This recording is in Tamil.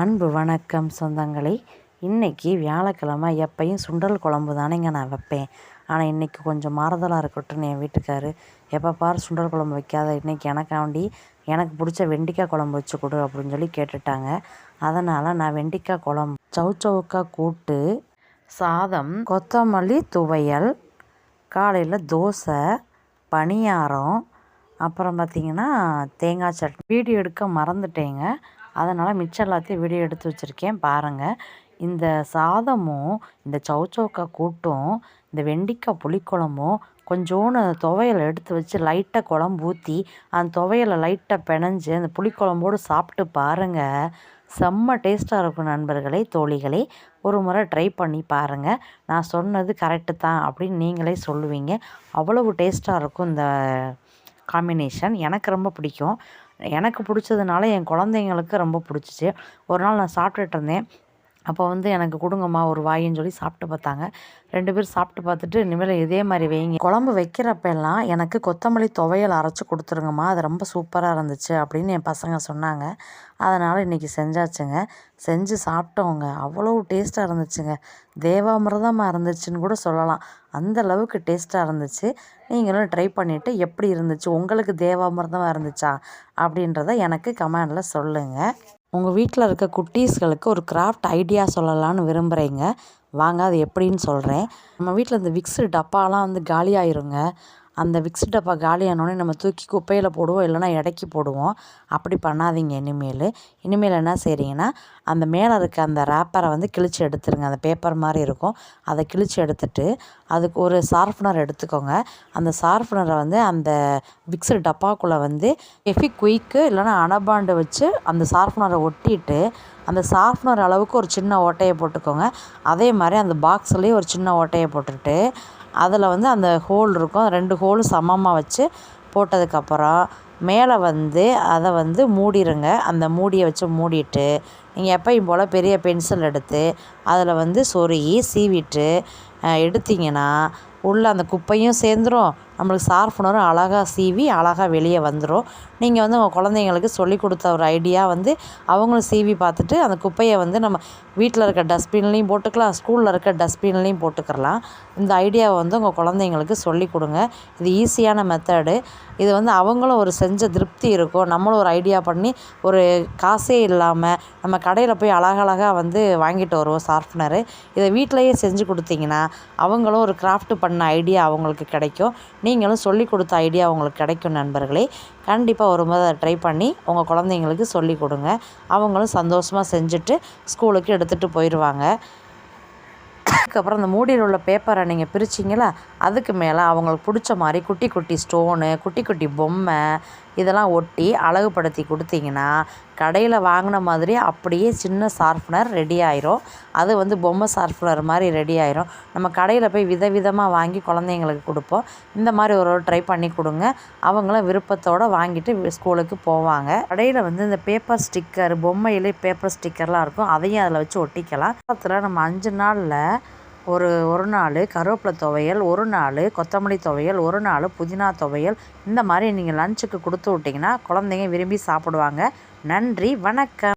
அன்பு வணக்கம் சொந்தங்களே. இன்றைக்கி வியாழக்கிழமை எப்பையும் சுண்டல் குழம்பு தானேங்க நான் வைப்பேன். ஆனால் இன்றைக்கி கொஞ்சம் மாறுதலாக இருக்கட்டும்னு என் வீட்டுக்காரு எப்போ பார் சுண்டல் குழம்பு வைக்காத இன்றைக்கி எனக்காண்டி எனக்கு பிடிச்ச வெண்டிக்காய் குழம்பு வச்சு கொடு அப்படின்னு சொல்லி கேட்டுட்டாங்க. அதனால் நான் வெண்டிக்காய் குழம்பு சவுச்சவுக்காய் கூட்டு சாதம் கொத்தமல்லி துவையல் காலையில் தோசை பணியாரம் அப்புறம் பார்த்திங்கன்னா தேங்காய் சட்னி. வீடியோ எடுக்க மறந்துட்டேங்க. அதனால் மிச்சம் எல்லாத்தையும் வீடியோ எடுத்து வச்சுருக்கேன் பாருங்கள் இந்த சாதமும் இந்த சவுச்சவுக்கா கூட்டும் இந்த வெண்டிக்காய் புளிக்குழம்பும் கொஞ்சோண்டு துவையலை எடுத்து வச்சு லைட்டாக குழம்பு ஊற்றி அந்த துவையலை லைட்டாக பிணைஞ்சு அந்த புளிக்குழம்போடு சாப்பிட்டு பாருங்கள் செம்ம டேஸ்ட்டாக இருக்கும் நண்பர்களே தோழிகளே. ஒரு முறை ட்ரை பண்ணி பாருங்கள் நான் சொன்னது கரெக்டு தான் அப்படின்னு நீங்களே சொல்லுவீங்க. அவ்வளவு டேஸ்ட்டாக இருக்கும் இந்த காம்பினேஷன் எனக்கு ரொம்ப பிடிக்கும். எனக்கு பிடிச்சதுனால என் குழந்தைங்களுக்கு ரொம்ப பிடிச்சிச்சு. ஒரு நாள் நான் சாப்பிட்டுட்டு இருந்தேன். அப்போ வந்து எனக்கு கொடுங்கம்மா ஒரு வாயின்னு சொல்லி சாப்பிட்டு பார்த்தாங்க. ரெண்டு பேரும் சாப்பிட்டு பார்த்துட்டு இனிமேல் இதே மாதிரி வைங்க. குழம்பு வைக்கிறப்பெல்லாம் எனக்கு கொத்தமல்லி துவையல் அரைச்சி கொடுத்துருங்கம்மா அது ரொம்ப சூப்பராக இருந்துச்சு அப்படின்னு என் பசங்க சொன்னாங்க. அதனால் இன்றைக்கி செஞ்சாச்சுங்க. செஞ்சு சாப்பிட்டோங்க. அவ்வளோ டேஸ்ட்டாக இருந்துச்சுங்க. தேவாமிரதமாக இருந்துச்சுன்னு கூட சொல்லலாம். அந்த அளவுக்கு டேஸ்ட்டாக இருந்துச்சு. நீங்களும் ட்ரை பண்ணிவிட்டு எப்படி இருந்துச்சு? உங்களுக்கு தேவாமிரதமாக இருந்துச்சா? அப்படின்றத எனக்கு கமெண்டில் சொல்லுங்கள் உங்கள் வீட்டில் இருக்க குட்டீஸ்களுக்கு ஒரு கிராஃப்ட் ஐடியா சொல்லலான்னு விரும்புகிறீங்க வாங்க அது எப்படின்னு சொல்கிறேன் நம்ம வீட்டில் இந்த விக்ஸு டப்பாலாம் வந்து காலியாயிருங்க. அந்த விக்ஸ் டப்பா காலியானோடனே நம்ம தூக்கி குப்பையில் போடுவோம் இல்லைனா இடைக்கி போடுவோம். அப்படி பண்ணாதீங்க இனிமேல். இனிமேல் என்ன செய்கிறீங்கன்னா அந்த மேலே இருக்க அந்த ரேப்பரை வந்து கிழிச்சு எடுத்துருங்க. அந்த பேப்பர் மாதிரி இருக்கும். அதை கிழிச்சு எடுத்துட்டு அதுக்கு ஒரு ஷார்ப்னர் எடுத்துக்கோங்க. அந்த ஷார்ப்னரை வந்து அந்த விக்ஸு டப்பாக்குள்ளே வந்து எஃபி குயிக்கு இல்லைனா அனபாண்டு வச்சு அந்த ஷார்ப்னரை ஒட்டிட்டு அந்த ஷார்ப்னர் அளவுக்கு ஒரு சின்ன ஓட்டையை போட்டுக்கோங்க. அதே மாதிரி அந்த பாக்ஸ்லேயும் ஒரு சின்ன ஓட்டையை போட்டுட்டு அதில் வந்து அந்த ஹோல் இருக்கும். ரெண்டு ஹோலும் சமமாக வச்சு போட்டதுக்கப்புறம் மேலே வந்து அதை வந்து மூடிடுங்க அந்த மூடியை வச்சு மூடிட்டு நீங்கள் எப்பயும் போல் பெரிய பென்சில் எடுத்து அதில் வந்து சொருகி சீவிட்டு எடுத்திங்கன்னா உள்ளே அந்த குப்பையும் சேர்ந்துரும். நம்மளுக்கு ஷார்ப்னரும் அழகாக சீவி அழகாக வெளியே வந்துடும் நீங்கள் வந்து உங்கள் குழந்தைங்களுக்கு சொல்லி கொடுத்த ஒரு ஐடியா வந்து அவங்களும் சீவி பார்த்துட்டு அந்த குப்பையை வந்து நம்ம வீட்டில் இருக்க டஸ்ட்பின்லேயும் போட்டுக்கலாம் ஸ்கூலில் இருக்க டஸ்ட்பின்லேயும் போட்டுக்கிறலாம் இந்த ஐடியாவை வந்து உங்கள் குழந்தைங்களுக்கு சொல்லி கொடுங்க. இது ஈஸியான மெத்தடு. இது வந்து அவங்களும் ஒரு செஞ்ச திருப்தி இருக்கும். நம்மளும் ஒரு ஐடியா பண்ணி ஒரு காசே இல்லாமல் நம்ம கடையில் போய் அழகழகாக வந்து வாங்கிட்டு வருவோம் ஷார்ப்னரு இதை வீட்டிலையே செஞ்சு கொடுத்தீங்கன்னா அவங்களும் ஒரு கிராஃப்ட் பண்ணி ஐடியா அவங்களுக்கு கிடைக்கும். நீங்களும் சொல்லி கொடுத்த ஐடியா அவங்களுக்கு கிடைக்கும் நண்பர்களே. கண்டிப்பாக ஒரு முறை ட்ரை பண்ணி உங்கள் குழந்தைங்களுக்கு சொல்லி கொடுங்க. அவங்களும் சந்தோஷமாக செஞ்சுட்டு ஸ்கூலுக்கு எடுத்துகிட்டு போயிடுவாங்க அதுக்கப்புறம் அந்த மூடியில் உள்ள பேப்பரை நீங்கள் பிரிச்சிங்களா? அதுக்கு மேலே அவங்களுக்கு பிடிச்ச மாதிரி குட்டி குட்டி ஸ்டோனு குட்டி குட்டி பொம்மை இதெல்லாம் ஒட்டி அழகுபடுத்தி கொடுத்தீங்கன்னா கடையில் வாங்கின மாதிரி அப்படியே சின்ன ஷார்ப்னர் ரெடி ஆயிரும். அது வந்து பொம்மை ஷார்ப்னர் மாதிரி ரெடி ஆயிரும். நம்ம கடையில் போய் விதவிதமாக வாங்கி குழந்தைங்களுக்கு கொடுப்போம். இந்த மாதிரி ஒரு ட்ரை பண்ணி கொடுங்க. அவங்களும் விருப்பத்தோடு வாங்கிட்டு ஸ்கூலுக்கு போவாங்க. கடையில் வந்து இந்த பேப்பர் ஸ்டிக்கர் பொம்மையிலே பேப்பர் ஸ்டிக்கர்லாம் இருக்கும். அதையும் அதில் வச்சு ஒட்டிக்கலாம். பக்கத்தில் நம்ம அஞ்சு நாளில் ஒரு ஒரு நாள் கருவேப்பிலை துவையல் ஒரு நாள் கொத்தமல்லி துவையல் ஒரு நாள் புதினா துவையல். இந்த மாதிரி நீங்கள் லஞ்சுக்கு கொடுத்து விட்டிங்கன்னா குழந்தைங்க விரும்பி சாப்பிடுவாங்க. நன்றி வணக்கம்.